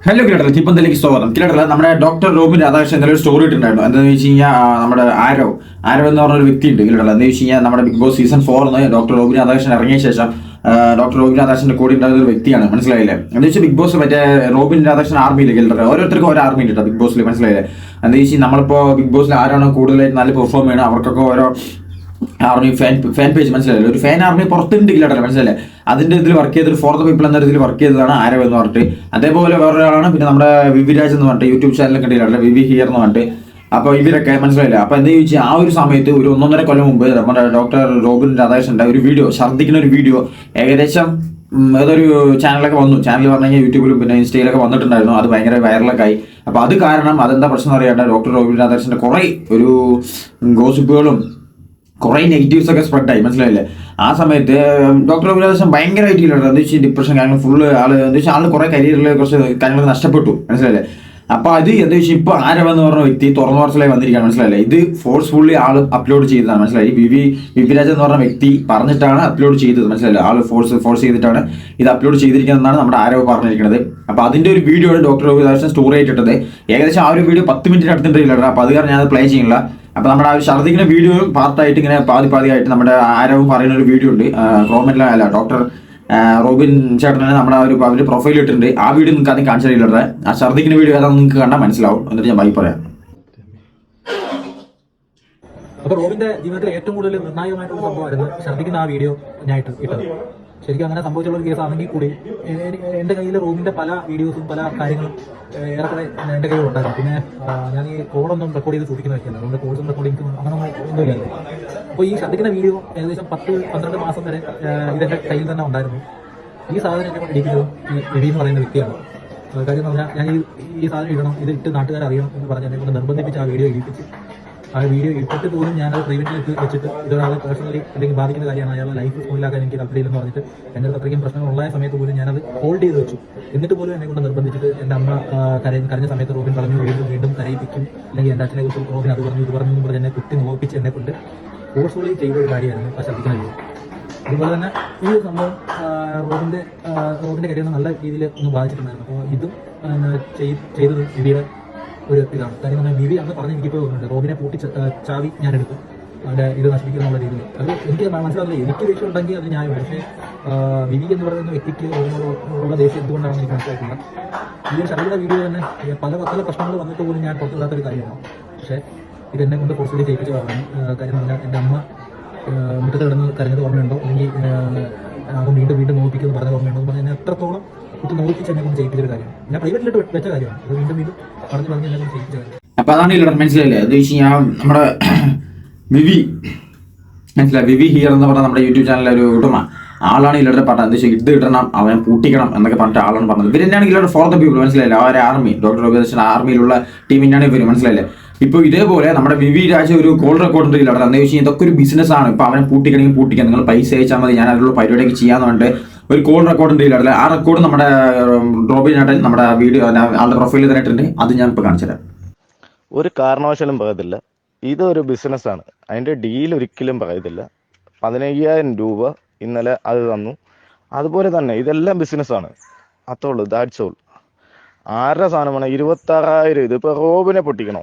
Hello കിലട്ടർ ഇപ്പം എന്തെങ്കിലും സ്വാഗതം. കിരടല നമ്മുടെ ഡോക്ടർ റോബിൻ രാധാകൃഷ്ണൻ ഇന്നലെ ഒരു സ്റ്റോറി ഇട്ടുണ്ടായിരുന്നു എന്താണെന്ന് വെച്ച് കഴിഞ്ഞാൽ നമ്മുടെ ആരോ ആരോ എന്ന് പറഞ്ഞ ഒരു വ്യക്തി ഉണ്ട് കിരടല എന്ന് വെച്ച് കഴിഞ്ഞാൽ നമ്മുടെ ബിഗ് ബോസ് സീസൺ ഫോറിന്ന് ഡോക്ടർ റോബിൻ രാധാകൃഷ്ണൻ ഇറങ്ങിയ ശേഷം ഡോക്ടർ റോബിൻ രാധാകൃഷ്ണന്റെ കൂടെ ഉണ്ടായിരുന്ന ഒരു വ്യക്തിയാണ് മനസ്സിലായില്ലേ? എന്ന് വെച്ചാൽ ബിഗ് ബോസ് മറ്റേ റോബിൻ രാധാകൃഷ്ണൻ ആർമിയിൽ കിരടല ഓരോരുത്തർക്കും ഓരോ ആർമി ഉണ്ട് ബിഗ് ബോസിൽ മനസ്സിലായില്ലേ? എന്താ വെച്ചാൽ നമ്മളിപ്പോൾ ബിഗ് ബോസിൽ ആരാണോ കൂടുതലായിട്ട് നല്ല പെർഫോം ചെയ്യണം അവർക്കൊക്കെ ഓരോ ആർമി ഫാൻ ഫാൻ പേജ് മനസ്സിലായില്ല? ഒരു ഫാൻ ആർമി പുറത്തുണ്ട് ഇല്ലാട്ടല്ലോ മനസ്സിലായില്ലേ? അതിന്റെ ഇതിൽ വർക്ക് ചെയ്തൊരു ഫോർ ദ പീപ്പിൾ എന്ന ഇതിൽ വർക്ക് ചെയ്തതാണ് ആരവ് എന്ന് പറഞ്ഞിട്ട്. അതേപോലെ വേറൊരാളാണ് പിന്നെ നമ്മുടെ വിവിരാജ് എന്ന് പറഞ്ഞിട്ട് യൂട്യൂബ് ചാനലൊക്കെ ഉണ്ടല്ലോ വിവി ഹിയർ എന്ന് പറഞ്ഞിട്ട്. അപ്പോൾ ഇവരൊക്കെ മനസ്സിലായില്ല? അപ്പോൾ എന്താ ചോദിച്ചാൽ ആ ഒരു സമയത്ത് ഒരു ഒന്നൊന്നര കൊല്ലം മുമ്പ് നമ്മുടെ ഡോക്ടർ റോബിൻ രാധാകൃഷ്ണന്റെ ഒരു വീഡിയോ ഛർദ്ദിക്കുന്ന ഒരു വീഡിയോ ഏകദേശം ഏതൊരു ചാനലൊക്കെ വന്നു. ചാനൽ പറഞ്ഞു കഴിഞ്ഞാൽ യൂട്യൂബിലും പിന്നെ ഇൻസ്റ്റയിലൊക്കെ വന്നിട്ടുണ്ടായിരുന്നു. അത് ഭയങ്കര വൈറലൊക്കെ ആയി അപ്പോൾ അത് കാരണം അതെന്താ പ്രശ്നം അറിയാണ്ട് ഡോക്ടർ റോബിൻ രാധാകൃഷ്ണന്റെ കുറേ ഒരു ഗോസിപ്പുകളും കുറെ നെഗറ്റീവ്സ് ഒക്കെ സ്പ്രെഡ് ആയി. മനസ്സിലായില്ലേ? ആ സമയത്ത് ഡോക്ടർ അഭിലാഷം ഭയങ്കരമായിട്ട് ഇല്ല എന്താ വെച്ചാൽ ഡിപ്രഷൻ കാരണം ഫുള്ള് ആൾ എന്താ വെച്ചാൽ ആൾ കുറെ കരിയറിൽ കുറച്ച് കാര്യങ്ങൾ നഷ്ടപ്പെട്ടു. മനസ്സിലായില്ലേ? അപ്പോൾ അത് എന്താ വെച്ചാൽ ഇപ്പൊ ആരവെന്ന് പറഞ്ഞ വ്യക്തി തുറന്നു പറച്ചിലായി വന്നിരിക്കുകയാണ്. മനസ്സിലായില്ലേ? ഇത് ഫോഴ്സ്ഫുള്ളി ആൾ അപ്ലോഡ് ചെയ്തതാണ്. മനസ്സിലായി? വിവി വി വിപിരാജ് എന്ന് പറഞ്ഞ വ്യക്തി പറഞ്ഞിട്ടാണ് അപ്ലോഡ് ചെയ്തത്. മനസ്സിലായില്ലേ? ആൾ ഫോഴ്സ് ഫോഴ്സ് ചെയ്തിട്ടാണ് ഇത് അപ്ലോഡ് ചെയ്തിരിക്കുന്നതെന്നാണ് നമ്മുടെ ആരവ് പറഞ്ഞിരിക്കുന്നത്. അപ്പൊ അതിന്റെ ഒരു വീഡിയോ ആണ് ഡോക്ടർ അഭിലാഷൻ സ്റ്റോറി ആയിട്ടിട്ടത് ഏകദേശം ആ ഒരു വീഡിയോ പത്ത് മിനിറ്റിന് അടുത്തിട്ടില്ല അപ്പൊ അത് കാരണം ഞാൻ പ്ലേ ചെയ്യില്ല അപ്പൊ നമ്മുടെ ആ ഛർദിക്കുന്ന വീഡിയോ പാർട്ടായിട്ട് ഇങ്ങനെ പാതി പാതിയായിട്ട് നമ്മുടെ ആരവും പറയുന്ന ഒരു വീഡിയോ ഉണ്ട്. ക്രോമറ്റിലെ അല്ല ഡോക്ടർ റോബിൻ ചേട്ടനെ നമ്മുടെ ഒരു അവർ പ്രൊഫൈൽ ഇട്ടിട്ടുണ്ട്. ആ വീഡിയോ നിങ്ങൾക്ക് ആദ്യം കാണിച്ചു തരില്ല ആ ഛർദിക്കുന്ന വീഡിയോ ഏതാണെന്ന് നിങ്ങൾക്ക് കണ്ടാൽ മനസ്സിലാവും. എന്നിട്ട് ഞാൻ ബൈ പറയാം. അപ്പൊ റോബിന്റെ ജീവിതത്തിൽ ഏറ്റവും കൂടുതൽ നിർണായകമായിട്ടുള്ള സംഭവമായിരുന്നു ഛർദിക്കുന്ന ആ വീഡിയോ ഞാൻ ഇട്ട് ഇട്ടത്. ശരിക്കും അങ്ങനെ സംഭവിച്ചുള്ള ഒരു കേസാണെങ്കിൽ കൂടി എന്റെ കയ്യിൽ റൂമിന്റെ പല വീഡിയോസും പല കാര്യങ്ങളും ഏറെക്കുറെ എന്റെ കയ്യിൽ ഉണ്ടായിരുന്നു. പിന്നെ ഞാൻ ഈ കോളൊന്നും റെക്കോർഡ് ചെയ്ത് സൂക്ഷിക്കുന്ന വ്യക്തിയാണ് അതുകൊണ്ട് കോഴ്സും റെക്കോർഡിംഗ് അങ്ങനെ ഒന്നും ഒന്നുമില്ലായിരുന്നു. അപ്പോൾ ഈ ശബ്ദിക്കുന്ന വീഡിയോ ഏകദേശം പത്ത് പന്ത്രണ്ട് മാസം വരെ ഇതെന്റെ കയ്യിൽ തന്നെ ഉണ്ടായിരുന്നു. ഈ സാധനം എന്നെ ഇടിപ്പിച്ചത് ഈ എന്ന് പറയുന്ന വ്യക്തിയാണ്. കാര്യം എന്ന് പറഞ്ഞാൽ ഞാൻ ഈ ഈ സാധനം ഇടണം ഇത് ഇട്ട് നാട്ടുകാർ അറിയണം എന്ന് പറഞ്ഞ് എന്നെ കൊണ്ട് നിർബന്ധിപ്പിച്ച് ആ വീഡിയോ ഇടിപ്പിച്ച് ആ വീഡിയോ ഇട്ടിട്ട് പോലും ഞാൻ അത് പ്രൈവറ്റിൽ വെച്ചിട്ട് ഇതൊരാളെ പേഴ്സണലി അല്ലെങ്കിൽ ബാധിക്കുന്ന കാര്യമാണ്. അയാളുടെ ലൈഫ് ഫോണിലാക്കാൻ എനിക്ക് താല്പര്യമില്ലെന്ന് പറഞ്ഞിട്ട് എന്റെ അത്രയ്ക്കും ഉണ്ടായ സമയത്ത് പോലും ഞാനത് ഹോൾഡ് ചെയ്ത് വെച്ചു. എന്നിട്ട് പോലും എന്നെ കൊണ്ട് നിർബന്ധിച്ചിട്ട് എന്റെ അമ്മ കരയും കരഞ്ഞ സമയത്ത് റോബിൻ പറഞ്ഞു വീണ്ടും വീണ്ടും കരയിപ്പിക്കും. അല്ലെങ്കിൽ എന്റെ അച്ഛനെ കുറിച്ച് റോബിൻ അത് പറഞ്ഞു ഇത് പറഞ്ഞു എന്ന് പറഞ്ഞ് എന്നെ കുത്തി നോപ്പിച്ച് എന്നെ കൊണ്ട് ഫോഴ്സ്ഫുള്ളി ചെയ്ത ഒരു കാര്യമായിരുന്നു ആ ശ്രദ്ധിക്കുന്ന വീഡിയോ അതുപോലെ തന്നെ ഈ ഒരു സംഭവം റോബിന്റെ റോബിന്റെ കരിയറിനെ നല്ല രീതിയിൽ ഒന്ന് ബാധിച്ചിട്ടുണ്ടായിരുന്നു അപ്പോൾ ഇതും ചെയ്തത് വിവിയുടെ ഒരു ഇതാണ്. കാര്യം പറഞ്ഞാൽ വിവി അന്ന് പറഞ്ഞ് എനിക്കിപ്പോൾ തോന്നുന്നുണ്ട് റോബിനെ പൂട്ടി ചാവി ഞാൻ എടുക്കും അവിടെ ഇത് നശിപ്പിക്കുന്നുള്ള രീതിയിൽ. അത് എനിക്ക് മനസ്സിലാവില്ല എനിക്ക് ദേഷ്യം ഉണ്ടെങ്കിൽ അത് ഞാൻ പക്ഷേ വിവി എന്ന് പറയുന്ന വ്യക്തിക്ക് ഉള്ള ദേഷ്യം എന്തുകൊണ്ടാണെന്ന് എനിക്ക് മനസ്സിലാക്കില്ല ഈ ഒരു ശരീര വീഡിയോ തന്നെ പല പല പ്രശ്നങ്ങൾ വന്നിട്ട് പോലും ഞാൻ പുറത്തുവിടാത്തൊരു കാര്യമാണ്. പക്ഷേ ഇത് എന്നെ കൊണ്ട് കുറച്ചുകൂടി ചെയ്യിപ്പിച്ച് പറഞ്ഞു കാര്യം പറഞ്ഞാൽ എന്റെ അമ്മ മുറ്റത്ത് കിടന്ന് കരഞ്ഞത് ഓർമ്മയുണ്ടോ? അല്ലെങ്കിൽ അവൻ വീണ്ടും വീണ്ടും നോക്കിക്കുന്നു പറഞ്ഞത് ഓർമ്മയുണ്ടോ? എന്ന് പറഞ്ഞാൽ എത്രത്തോളം വെച്ച വീണ്ടും വീണ്ടും പറഞ്ഞു അപ്പൊ അതാണ് ഇവിടെ മനസ്സിലായില്ലേ അത് വെച്ച് കഴിഞ്ഞാൽ നമ്മുടെ വിവി മനസ്സിലായി? വിവി ഹിയർ എന്ന് പറഞ്ഞ നമ്മുടെ യൂട്യൂബ് ചാനലിലെ ഒരു ഉടമ ആളാണ് ഇല്ലയുടെ പറഞ്ഞത്. എന്താ വെച്ചാൽ ഇത് ഇടണം അവനെ പൂട്ടിക്കണം എന്നൊക്കെ പറഞ്ഞിട്ട് ആളാണ് പറഞ്ഞത്. ഇവർ തന്നെയാണ് ഇല്ലയുടെ ഫോർ ദ പീപ്പിൾ മനസ്സിലായില്ല? അവരെ ആർമി ഡോക്ടർ രോഗദർശൻ ആർമിയിലുള്ള ടീമിനാണ് ഇവർ മനസ്സിലായില്ലേ? ഇപ്പൊ ഇതേപോലെ നമ്മുടെ വിവി രാജ ഒരു കോൾ റെക്കോർഡ് ഉണ്ട് ഇല്ലവിടെ എന്താ വെച്ചാൽ ഇതൊക്കെ ഒരു ബിസിനസ് ആണ്. ഇപ്പൊ അവനെ പൂട്ടിക്കണമെങ്കിൽ പൂട്ടിക്കാം. നിങ്ങൾ പൈസ അയച്ചാൽ മതി. ഞാൻ അതിലുള്ള പരിപാടിയൊക്കെ ചെയ്യാന്ന് പറഞ്ഞിട്ട് ഒരു കോൾ റെക്കോർഡ് ഉണ്ട് ഇല്ലവിടെ ആ റെക്കോർഡ് നമ്മുടെ ഡ്രോബി ചേട്ടൻ നമ്മുടെ വീഡിയോ ആളുടെ പ്രൊഫൈലിൽ തന്നെ ഇട്ടിട്ടുണ്ട്. അത് ഞാൻ ഇപ്പൊ കാണിച്ചു തരാം. ഒരു കാരണവശാലും പറയത്തില്ല. ഇതൊരു ബിസിനസ് ആണ്. അതിന്റെ ഡീൽ ഒരിക്കലും പറയത്തില്ല. പതിനയ്യായിരം രൂപ ഇന്നലെ അത് തന്നു. അതുപോലെ തന്നെ ഇതെല്ലാം ബിസിനസ്സാണ് അത്രേ ഉള്ളൂ. ദാറ്റ്സ് ഓൾ ആരുടെ സാധനമാണ്? ഇരുപത്താറായിരം ഇത് ഇപ്പോൾ റോബിനെ പൊട്ടിക്കണോ?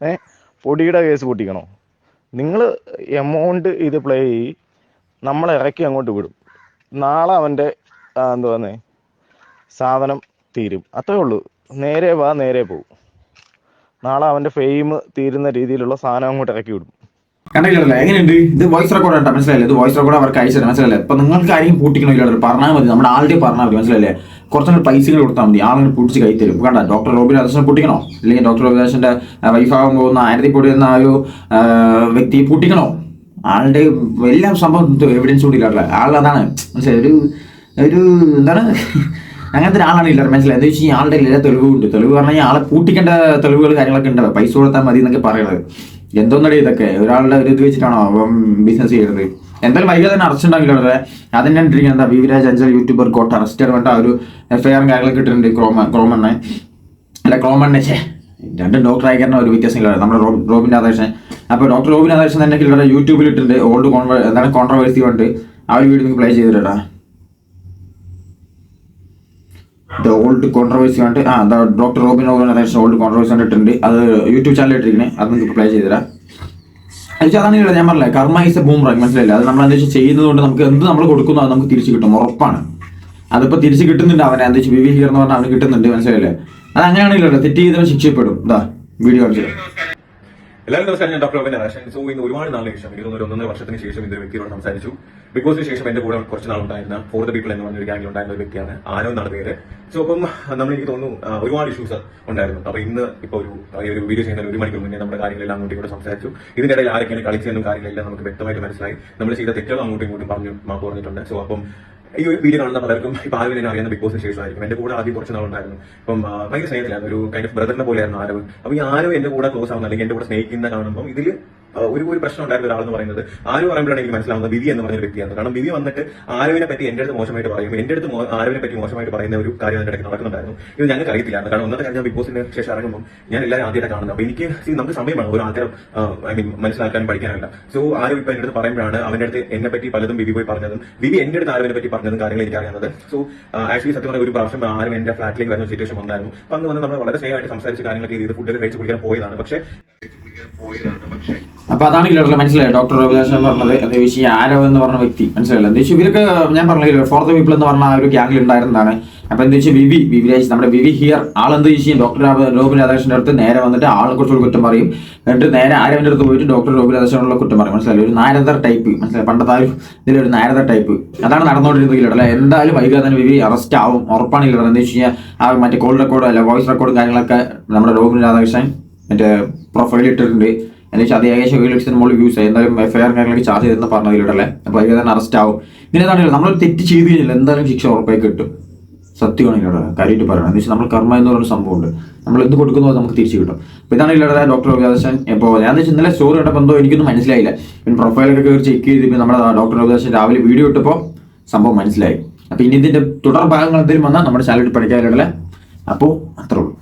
ഏ? പൊടിയുടെ കേസ് പൊട്ടിക്കണോ? നിങ്ങൾ എമൗണ്ട് ഇത് പ്ലേ ചെയ്യ്. നമ്മളെ ഇറക്കി അങ്ങോട്ട് വിടും. നാളെ അവന്റെ എന്തുവാന്നേ സാധനം തീരും. അത്രേ ഉള്ളൂ. നേരെ വാ നേരെ പോകും നാളെ അവന്റെ ഫെയിം തീരുന്ന രീതിയിലുള്ള സാധനം അങ്ങോട്ട് ഇറക്കി വിടും. കണ്ടില്ലല്ലോ എങ്ങനെയുണ്ട്? ഇത് വോയിസ് റെക്കോർഡ് ആട്ടോ മനസ്സിലായില്ലേ? ഇത് വോയിസ് റെക്കോർഡ് അവർക്ക് അയച്ചു തരാം. മനസ്സിലായില്ലേ? ഇപ്പൊ നിങ്ങൾക്ക് ആരെയും പൂട്ടിക്കണോ ഇല്ലാതെ? പറഞ്ഞാൽ മതി. നമ്മുടെ ആളുടെ പറഞ്ഞാൽ മതി. മനസ്സിലായില്ലേ? കുറച്ചുകൂടി പൈസകൾ കൊടുത്താൽ മതി. ആളെ പൂട്ടിച്ച് കൈ തരും. കണ്ട ഡോക്ടർ റോബിൻ രാധാകൃഷ്ണൻ പൂട്ടിക്കണോ? അല്ലെങ്കിൽ ഡോക്ടർ റോബിൻ അദർശന്റെ വൈഫാകാൻ പോകുന്ന ആയിരത്തി പൊടി എന്ന ആ ഒരു വ്യക്തിയെ പൂട്ടിക്കണോ? ആളുടെ എല്ലാം സംഭവം എവിഡൻസ് കൂടി ഇല്ലാതെ ആൾ മനസ്സിലായി? ഒരു ഒരു എന്താണ്? അങ്ങനത്തെ ഒരാളാണ് ഇല്ല മനസ്സിലായി? എന്താ വെച്ചാൽ ആളുടെ എല്ലാ തെളിവുണ്ട് തെളിവ് പറഞ്ഞു കഴിഞ്ഞാൽ ആളെ പൂട്ടിക്കേണ്ട തെളിവുകൾ കാര്യങ്ങളൊക്കെ ഉണ്ട്. പൈസ കൊടുത്താൽ മതി എന്നൊക്കെ പറയുന്നത് എന്തോന്നടി ഇതൊക്കെ? ഒരാളുടെ ഒരു ഇത് വെച്ചിട്ടാണോ അപ്പം ബിസിനസ് ചെയ്യുന്നത് എന്തായാലും വൈകാതെ തന്നെ അറസ്റ്റ് ഉണ്ടാക്കിയിട്ടുള്ളത് അതിന്റെ കണ്ടിരിക്കുന്നത് എന്താ? Viviraj Anchal YouTuber court arrest പറഞ്ഞിട്ട് ഒരു എഫ്ഐആറും കാര്യങ്ങളൊക്കെ ഇട്ടിട്ടുണ്ട് ക്രോമ ക്രോമണ്ണെ അല്ല ക്രോമണ്ണെ ചേ രണ്ടും ഡോക്ടർ ആയിക്കാരന ഒരു വ്യത്യാസമില്ല നമ്മുടെ റോബിൻ രാധാകൃഷ്ണൻ. അപ്പോൾ ഡോക്ടർ റോബിൻ രാധാകൃഷ്ണൻ തന്നെ ഇവിടെ യൂട്യൂബിൽ ഇട്ടിട്ടുണ്ട് ഓൾഡ് കോൺവ എന്താണ് കോൺട്രവേഴ്സി കൊണ്ട് ആ ഒരു വീഡിയോ നിങ്ങൾക്ക് പ്ലേ ചെയ്തിട്ടാ ദ ഓൾഡ് കോൺട്രവേഴ്സി കണ്ടിട്ട് ആ എന്താ doctor Robin organisation old controversy കണ്ടിട്ടുണ്ട്. അത് യൂട്യൂബ് ചാനലിൽ ഇട്ടിരിക്കണേ. അത് നിങ്ങൾക്ക് പ്ലേ ചെയ്തുതരാം. എനിക്ക് അതാണ് ഞാൻ പറഞ്ഞില്ല കർമ്മ ഈസ് എ ബൂമറാങ് മനസ്സിലായില്ല? അത് നമ്മൾ എന്താ ചെയ്യുന്നത് കൊണ്ട് നമുക്ക് എന്ത് നമ്മൾ കൊടുക്കുന്നു അത് നമുക്ക് തിരിച്ചു കിട്ടും. ഉറപ്പാണ്. അതിപ്പോൾ തിരിച്ച് കിട്ടുന്നുണ്ട് അവനെ. എന്താ വെച്ചാൽ വിവി എന്ന് പറഞ്ഞാൽ അവന് കിട്ടുന്നുണ്ട്. മനസ്സിലായില്ലേ? അത് അങ്ങനെയാണെങ്കിലോ തെറ്റ് ചെയ്തവൻ ശിക്ഷപ്പെടും. ഇതാ വീഡിയോ കാണിച്ചത് എല്ലാവരും നമസ്കാരം. ഞാൻ ഡോക്ടർ റോബിൻ നാരായണൻ സോ ഇന്ന് ഒരുപാട് നാളിന് ശേഷം എനിക്ക് തോന്നുന്നു വർഷത്തിന് ശേഷം ഇതൊരു വ്യക്തിയോട് സംസാരിച്ചു. ബിഗ് ബോസിന് ശേഷം എന്റെ കൂടെ കുറച്ച് നാളുണ്ടായിരുന്ന ഫോർ ദ പീപ്പിൾ എന്ന് പറഞ്ഞൊരു ഗ്യാങ്ങിൽ ഉണ്ടായിരുന്ന ഒരു വ്യക്തിയാണ് ആരോ പേര്. സോ അപ്പം നമ്മൾ എനിക്ക് തോന്നുന്നു ഒരുപാട് ഇഷ്യൂസ് ഉണ്ടായിരുന്നു. അപ്പൊ ഇന്ന് ഇപ്പൊ ഒരു ഒരു വീഡിയോ ചെയ്യുന്ന ഒരു മണിക്കൂർ മുന്നേ നമ്മുടെ കാര്യങ്ങളെല്ലാം അങ്ങോട്ടും ഇങ്ങോട്ടും സംസാരിച്ചു. ഇതിന്റെ ഇടയിൽ ആരൊക്കെയാണ് കളിച്ചതെന്നും കാര്യങ്ങളെല്ലാം നമുക്ക് വ്യക്തമായിട്ട് മനസ്സിലായി. നമ്മൾ ചെയ്ത തെറ്റുകൾ അങ്ങോട്ടും ഇങ്ങോട്ടും പറഞ്ഞു മാപ്പ് പറഞ്ഞിട്ടുണ്ട്. സോ അപ്പം ഈ വീഡിയോ കാണുന്ന പലർക്കും ഇപ്പൊ ആരും എന്നെ അറിയുന്ന ബിഗ് ബോസ് ഷേഴ്സ് ആയിരിക്കും. എന്റെ കൂടെ ആദ്യം കുറച്ച് നാളുണ്ടായിരുന്നു. അപ്പം ഭയങ്കര സ്നേഹത്തിലായിരുന്നു. ഒരു കൈൻഡ് ഓഫ് ബ്രദറിനെ പോലെയായിരുന്നു ആരവ്. അപ്പൊ ഈ ആരവ് എന്റെ കൂടെ ക്ലോസ് ആവുന്ന അല്ലെങ്കിൽ എന്റെ കൂടെ സ്നേഹിക്കുന്ന കാണുമ്പോൾ ഇതിൽ ഒരു ഒരു പ്രശ്നം ഉണ്ടായിരുന്ന ഒരാൾ എന്ന് പറയുന്നത് ആര് പറയുമ്പോഴാണ് എനിക്ക് മനസ്സിലാവുന്നത് വിധി എന്ന് പറഞ്ഞ ഒരു വ്യക്തിയാണ്. കാരണം വിധി വന്നിട്ട് ആരവിനെ പറ്റി എന്റെ അടുത്ത് മോശമായിട്ട് പറയും എന്റെ അടുത്ത് ആരോവിനെ പറ്റി മോശമായിട്ട് പറയുന്ന ഒരു കാര്യം അതിന്റെ ഇടയ്ക്ക് നടക്കുന്നുണ്ടായിരുന്നു. ഇത് ഞങ്ങൾക്ക് അറിയത്തില്ലായിരുന്നു. കാരണം ഒന്നത്തെ കാര്യം ബിഗ് ബോസിന് ശേഷം ഇറങ്ങുമ്പോൾ ഞാൻ എല്ലാവരും ആദ്യമായിട്ട് കാണുന്നത്. അപ്പൊ എനിക്ക് നമുക്ക് സമയമാണ്. ഒരു ആദ്യം ഐ മീൻ മനസ്സിലാക്കാനും പഠിക്കാനല്ല സോ ആരും ഇപ്പൊ എന്റെ അടുത്ത് പറയുമ്പോഴാണ് അവന്റെ അടുത്ത് എന്നെ പറ്റി പലതും വിധി പോയി പറഞ്ഞതും വിധി എന്റെ അടുത്ത് ആരവിനെ പറ്റി പറഞ്ഞതും കാര്യങ്ങൾ എനിക്ക് അറിയാവുന്നത്. സോ ആക്ച്വലി സത്യം പറഞ്ഞ ഒരു പ്രാവശ്യം ആരും എന്റെ ഫ്ലാറ്റിലേക്ക് വരുന്ന സിറ്റുവേഷൻ വന്നായിരുന്നു. അപ്പൊ അന്ന് വന്ന് നമ്മൾ വളരെ സ്നേഹമായിട്ട് സംസാരിച്ച് കാര്യങ്ങളൊക്കെ ചെയ്ത് ഫുഡൊക്കെ കഴിച്ച് കുടിക്കാൻ പോയതാണ്. പക്ഷേ പോയതാണ്. പക്ഷേ അപ്പൊ അതാണ് ഇല്ല മനസ്സിലായത്. ഡോക്ടർ രവിദാസൻ പറഞ്ഞത്. അതേ വെച്ചാൽ ആരോ എന്ന് പറഞ്ഞ വ്യക്തി. മനസ്സിലായില്ല? വെച്ചാൽ ഇവർക്ക് ഞാൻ പറഞ്ഞില്ല ഫോർ ദ പീപ്പിൾ എന്ന് പറഞ്ഞ ആ ഒരു ഗ്യാങ്ങിൽ ഉണ്ടായിരുന്നതാണ്. അപ്പൊ എന്താ വെച്ചാൽ വിവി വിവി രാജ് നമ്മുടെ വിവി ഹിയർ ആളെന്ത് ചെയ്യും? ഡോക്ടർ റോബിൻ രാധാകൃഷ്ണന്റെ അടുത്ത് നേരെ വന്നിട്ട് ആളെ കുറിച്ച് ഒരു കുറ്റം പറയും. എന്നിട്ട് നേരെ ആരവിന്റെ അടുത്ത് പോയിട്ട് ഡോക്ടർ റോബിൻ രാധാകൃഷ്ണനുള്ള കുറ്റം പറയും. മനസ്സിലായി ഒരു നാരദർ ടൈപ്പ് മനസ്സിലായി? പണ്ടത്തെ ഒരു ഇതിലൊരു നാരദർ ടൈപ്പ് അതാണ് നടന്നുകൊണ്ടിരുന്നത് അല്ലെ? എന്തായാലും വൈകാതെ തന്നെ വിവി അറസ്റ്റ് ആവും. ഉറപ്പാണ് ഇല്ല എന്താ വെച്ച് കഴിഞ്ഞാൽ ആ മറ്റേ കോൾ റെക്കോർഡ് അല്ല വോയിസ് റെക്കോർഡും കാര്യങ്ങളൊക്കെ നമ്മുടെ റോബിൻ രാധാകൃഷ്ണൻ മറ്റേ പ്രൊഫൈൽ ഇട്ടിട്ടുണ്ട്. വെച്ചാൽ അത് ഏകദേശം ഒരു ലക്ഷത്തിന് മുകളിൽ വ്യൂസ് എന്തായാലും എഫ്ഐആർ കാര്യങ്ങളൊക്കെ ചാർജ് ചെയ്തെന്ന് പറഞ്ഞതിലൂടെ അപ്പൊ അതിൽ തന്നെ അറസ്റ്റ് ആവും. പിന്നെ എന്താണ് നമ്മൾ തെറ്റ് ചെയ്ത് കഴിഞ്ഞാൽ എന്തായാലും ശിക്ഷ ഉറപ്പായി കിട്ടും. സത്യമാണ് ഇവിടെ കാര്യമായിട്ട് പറയണം. എന്ന് വെച്ചാൽ നമ്മൾ കർമ്മ എന്ന് പറയുന്ന സംഭവമുണ്ട് നമ്മൾ എന്ത് കൊടുക്കുന്നോ അത് നമുക്ക് തിരിച്ചു കിട്ടും. അപ്പൊ ഇതാണ് ഇല്ലാതെ ഡോക്ടർ രവിദാസൻ ഇപ്പോൾ ഞാൻ വെച്ചാൽ ഇന്നലെ സ്റ്റോറി എന്തോ എനിക്കൊന്നും മനസ്സിലായില്ല. പിന്നെ പ്രൊഫൈലൊക്കെ കയറി ചെക്ക് ചെയ്ത് പിന്നെ നമ്മുടെ ഡോക്ടർ രവിദാസൻ രാവിലെ വീഡിയോ ഇട്ടപ്പോൾ സംഭവം മനസ്സിലായി. അപ്പോൾ ഇനി ഇതിന്റെ തുടർ ഭാഗങ്ങൾ എന്തെങ്കിലും വന്നാൽ നമ്മുടെ ചാനലിൽ പഠിക്കാനുള്ള അപ്പോൾ അത്രേ ഉള്ളൂ.